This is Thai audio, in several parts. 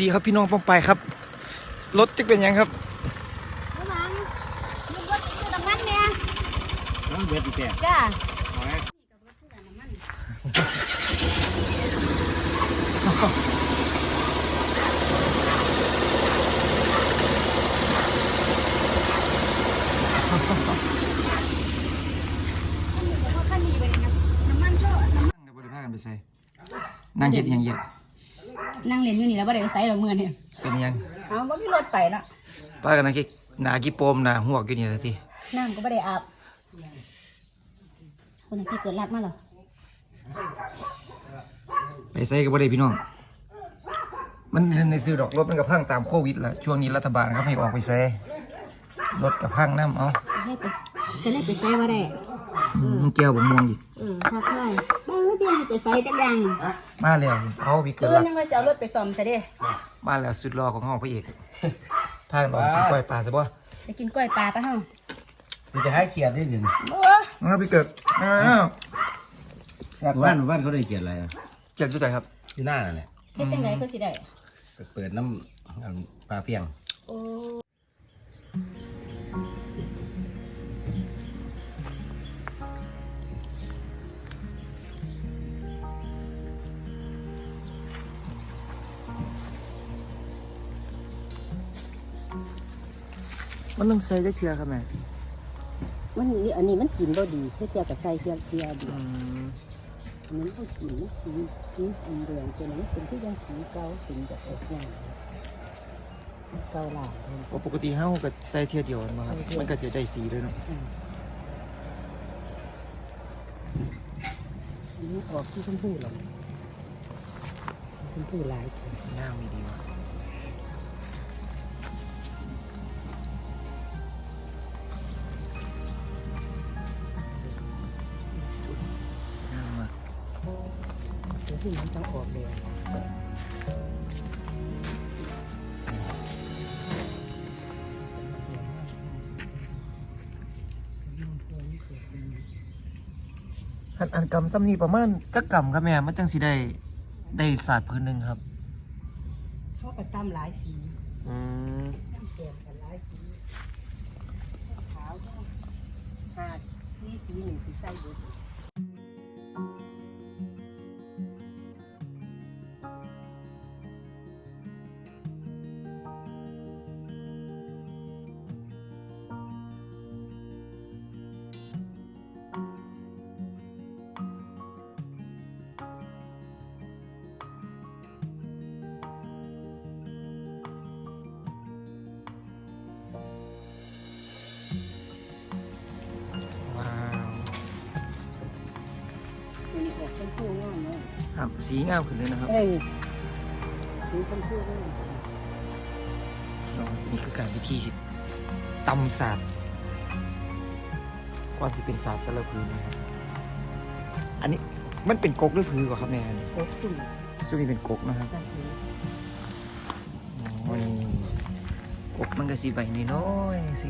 ดีครับพี่น้องป้องไปครับ รถจะเป็นยังครับระวังมีรถมีน้ำมันเนี่ยน้ำเบ็ดอีกแก่จ้าขั้นนี้ไปเลยนะน้ำมันโชว์น้ำมันนั่งกับบริภากันไปใส่นั่งเย็ดยังเย็ด นั่งเรียนอยู่นี่แล้วบ่ได้ไปใส่ดอกมือเนี่ยเป็นยังเอาบ่มีรถไปละป้ากันนะกิหนากี่โปมหนาหัวกอยู่นี่สักทีน้ำก็บ่ได้อาบคนที่เกิดรักมาเหรอไปใส่กับบริพี่น้อง มันในซื้อดอกรถมันกับพังตามโควิดละช่วงนี้รัฐบาลครับให้ออกไปใส่รถกับพังน้ำเอาให้ไปจะได้ไปใส่บ่ได้อืมแก้วบะม่วงอีก เออทักทายเออเดี๋ยวสิ ไปใส่จักอย่างมาแล้วเอาวิกเอเกิดอรักยังว่าสิเอารถไปซ่อมซะเด้มาแล้วสุดรอของห้องพระเอกพากันบอกกินกล้วยปลาซะบ่ไปกินกล้วยปลาปะเฮาสิจะให้เขียดได้ยังโอ้เอาพี่เกิดอ้าวอยากบ้านบ้านเขาได้เขียดอะไรอะเกิดจุดไหนครับที่หน้านั่นแหละเฮ็ดจังไดก็สิได้ไปเปิดน้ำอันปลาเฟียงโอ้ มันต้องใส่จักเทียครับแม่มันนี่อันนี้มันกินบ่ดีเพื่อเทียบกับใส่เทียบเทียบดีอืมอันนี้มันกินมันสีสีสีเหลืองตัวนี้เป็นที่ยังสีเก่าสีแบบออกอย่างเก่าหลายเลยปกติเฮาก็ใส่เทียเดียวกันมาครับมันก็จะได้สีด้วยเนาะอันนี้ออกที่ชมพูหรอกชมพูหลาย หน้ามีดีว่ะ ที่มันต้องออกเลยอันอันกำซ้ำนี่ประมาณจักกำครับแม่ มันจังสิได้ได้ศาสตร์พื้นหนึ่งครับเขาก็ตำหลายสีอืมเปลี่ยนกันหลายสีขาวก็หาดสีสีหนึ่งสีใส่เยอ สีงามขึ้นเลยนะครับเอ้ยสีชมพูงามนี่คือการวิธีสิตำศาสตร์ก่อนสิเป็นศาสตร์แต่ละพื้นนะครับอันนี้มันเป็นกกหรือพื้นก่อนครับแม่อันนี้โอ้สุ่มซึ่งนี่เป็นกกนะครับใส่ถุงโอ้ยกกมันก็สีใบน้อยๆสิ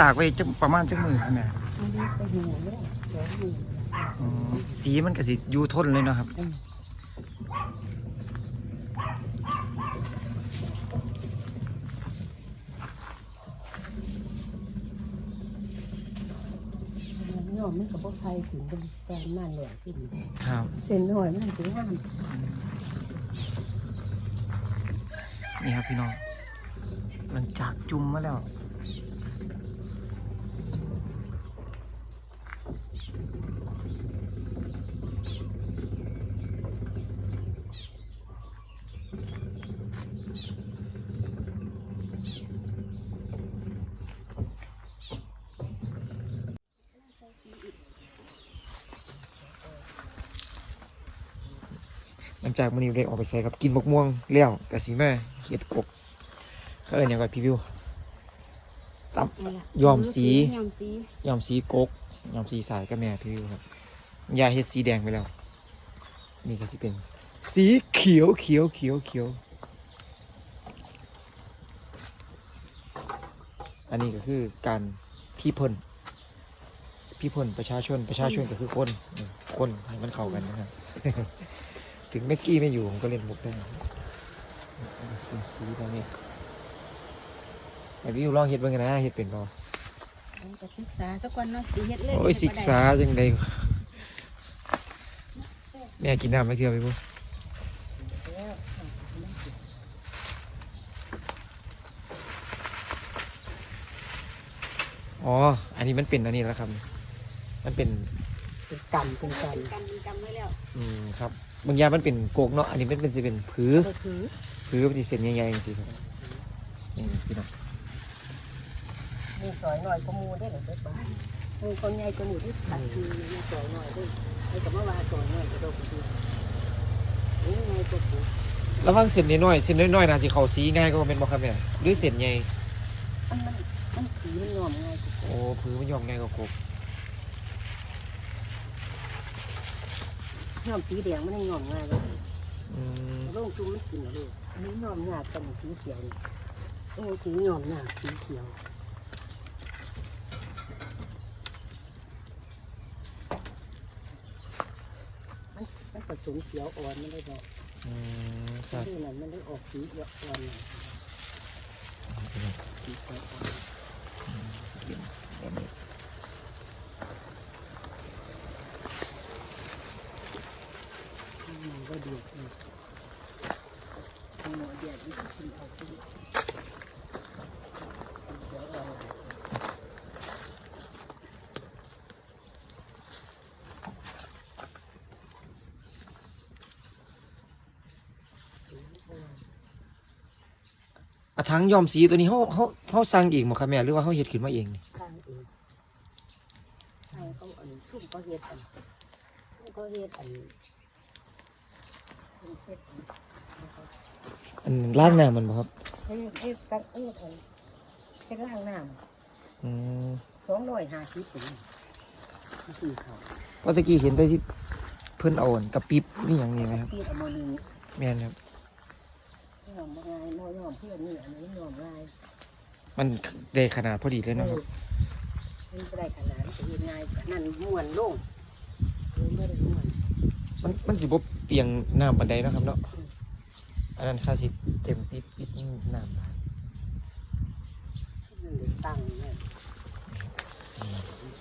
ตากไว้จักประมาณจักมือครับแม่อันนี้ไปหัวเลยสองมืออืมสีมันก็สิอยู่ทนเลยเนาะครับอืมยอมมันกับพวกไทยถึงเป็นการนั่นแหละที่ดีครับ เส้นหน่อยมันถึงห้ามนี่ครับพี่น้อง หลังจากจุ่มมาแล้ว หลังจากมันนี้ได้ออกไปใส่ครับกินมกม่วงเลี้ยวกะสีแม่เขียดกบเขาเอ่ยอย่างไรพี่วิวตับยอมสียอมสียอมสีกกยอมสีสายกับแม่พี่วิวครับยาเฮ็ดสีแดงไปแล้ว นี่ก็สิเป็น สีเขียวเขียวเขียวเขียวอันนี้ก็คือการพี่พ่นพี่พ่นประชาชนประชาชนก็คือคนอืมคนให้มันเข้ากันนะครับ ถึงแม็กกี้ไม่อยู่ผมก็เล่นมุกได้นะครับอันนี้สิเป็นสีแบบนี้ไอพี่วิวลองเฮ็ดเบ้างกันนะเฮ็ดเป็นบ่มันก็ศึกษาสักวันเนาะสิเฮ็ดเลยโอ้ยศึกษาจังไดแม่กินน้ำไม่เที่ยวไปปุ๊อ๋อ อันนี้มันเป็นอันนี้แล้วครับ มันเป็น เป็นกันเป็นกันกันจำไว้แล้ว อืมครับ บางอย่างมันเป็นโกกเนาะ อันนี้มันเป็นสิเป็นผือ ก็คือผือมันสิเส้นใหญ่ๆจริงๆครับนี่พี่น้องมีซอยหน่อยก็มูได้หรือเปล่ามูคนใหญ่ก็มูที่ตัดคือมีซอยหน่อยด้วยไอ้กับเมื่อวานซอยหน่อยก็โดนดีนี่ไงก็คือระวังเส้นน้อยๆเส้นน้อยๆนะสิเขาสีง่ายก็เป็นบ่ครับแม่หรือเส้นใหญ่ มันมันมันสีมันยอมง่ายกว่าโอ้ผือมันยอมง่ายกว่าโกก ยอมสีแดงมันยอมง่ายเลยอืมโล่งจุ่มมันกินเลยอันนี้ยอมหยาดกันสีเขียวนี่โอ้สียอมหยาดสีเขียวมันมันผสมเขียวอ่อนมันได้บอกอืมครับที่นั้นมันได้ออกสีเขียวอ่อนหน่อยสีเขียวอ่อน แบบนี้ มัน ก็เดือดเลยหมอเดือดนี่ก็กินเอาขียวอ่อนอะทั้งยอมสีตัวนี้เขาเขาเขาสั่งเองบ่ครับแม่หรือว่าเขาเฮ็ดขึ้นมาเองนี่สร้างเองใช่เขาอันซุ่มก็เฮ็ดอันซุ่มก็เฮ็ดอัน อัน ล้างน้ำมันบ่ครับเฮ็ดเฮ็ดตักเฮ็ดอันเฮ็ดล้างน้อืมำสองร้อยห้าสิบปีสี่เขาเพราะตะกี้เห็นได้ที่เพิ่นเอาอันกระปิบนี่อย่างนี้ไหมครับ พี่เอามาลีแม่นครับ ยอมง่ายน้อยยอมเพื่อนนี่อันนี้ยอมง่ายมันได้ขนาดพอดีเลยเนาะครับ มันไม่ได้ขนาดนี้เฮ็ดง่ายนั่นม้วนลงไม่ได้ม้วนมันมันสิบ่เปียงน้ำปานใดเนาะครับเนาะอั อันนั้นค่าสิเต็มปิดปิดยิ่น้ำมันเลยตั้งเนี่ย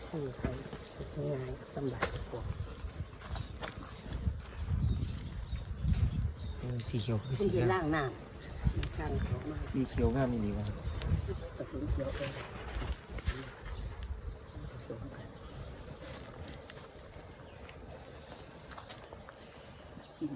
คือใครง่ายสำบายกว่าเออสีเขียวคือคุณสีที่งามล่างน้ำมันข้างเขามาสีเขียวงามนี่ดีว่ะสมเขียวเองผสมกันกิน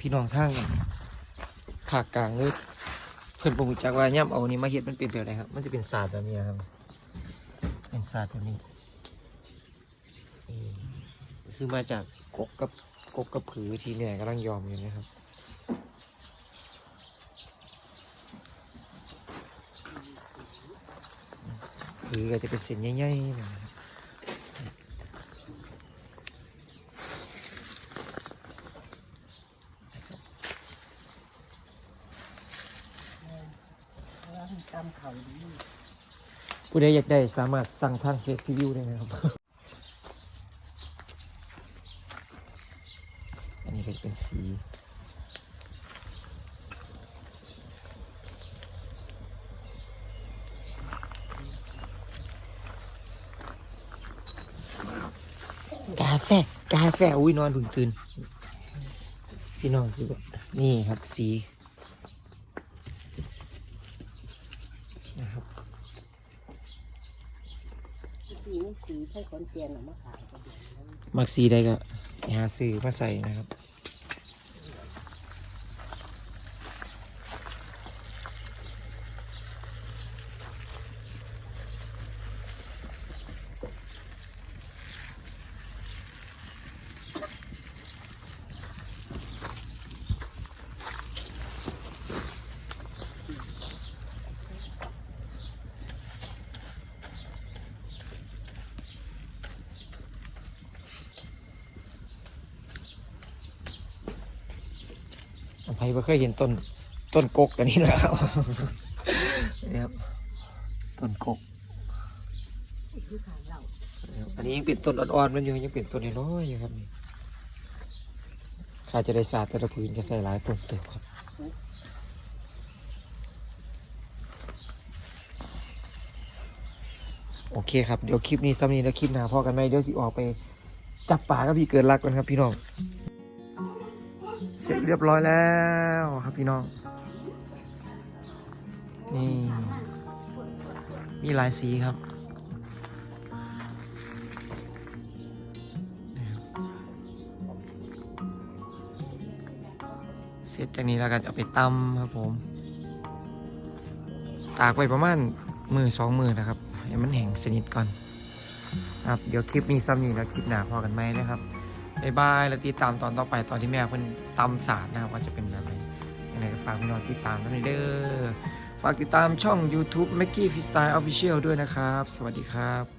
พี่น้องทางภาคกลางเลยเพิ่อนบ่รู้จักว่าย่ำเอานี่มาเฮ็ดมันเป็นแบบไหนครับ มันจะเป็นศาสตร์แบบนี้ครับ เป็นศาสตร์แบบนี้คือมาจากกกกับกกกับผือที่แม่กำลังยอมอยู่นะครับผือก็จะเป็นเส้นใหญ่ๆนะครับ ว่ามันตาม เขาดีผู้ใดอยากได้สามารถสั่งทางเฟซพิวิวได้นะครับ อันนี้ก็เป็นสีกาแฟกาแฟอุ้ยนอนพึ่งตื่นพี่น้องคือแบบนี่ครับสีนะครับ สีนี่สีใช้คนเปลี่ยนออกมาขายก็ดีนะ มักสีได้ก็หาซื้อมาใส่นะครับ ใครบ่เคยเห็นต้นต้นกกตัวนี้แล้วนี่ครับต้นกกคือขายเหล้านะครับอันนี้ยังเป็นต้นอ่อนๆมันอยู่ยังเป็นต้นน้อยๆอยู่ครับนี่ข้าจะได้สาดแต่ละพื้นก็ใส่หลายต้นเติบครับโอเคครับ เดี๋ยวคลิปนี้ซ้ำนี้แล้วคลิปหน้าพอกันไหมเดี๋ยวสิออกไปจับป่ากับพี่เกิดรักกันครับพี่น้อง เสร็จเรียบร้อยแล้วครับพี่น้อง นี่ มีหลายสีครับ เสร็จจากนี้แล้วก็จะไปตำครับผม ตากไว้ประมาณมือสองมือนะครับ ให้มันแห้งสนิทก่อน ครับ เดี๋ยวคลิปนี้ซ้ำนี้แล้วคลิปหน้าพอกันไหมนะครับ บายบายแล้วติดตามตอนต่อไปตอนที่แม่เพิ่นตำสารนะครับว่าจะเป็นอะไรยังไงก็ฝากพี่น้องติดตามกันหน่เด้อฝากติดตามช่อง YouTube m a c k i e Freestyle Official ด้วยนะครับ สวัสดีครับ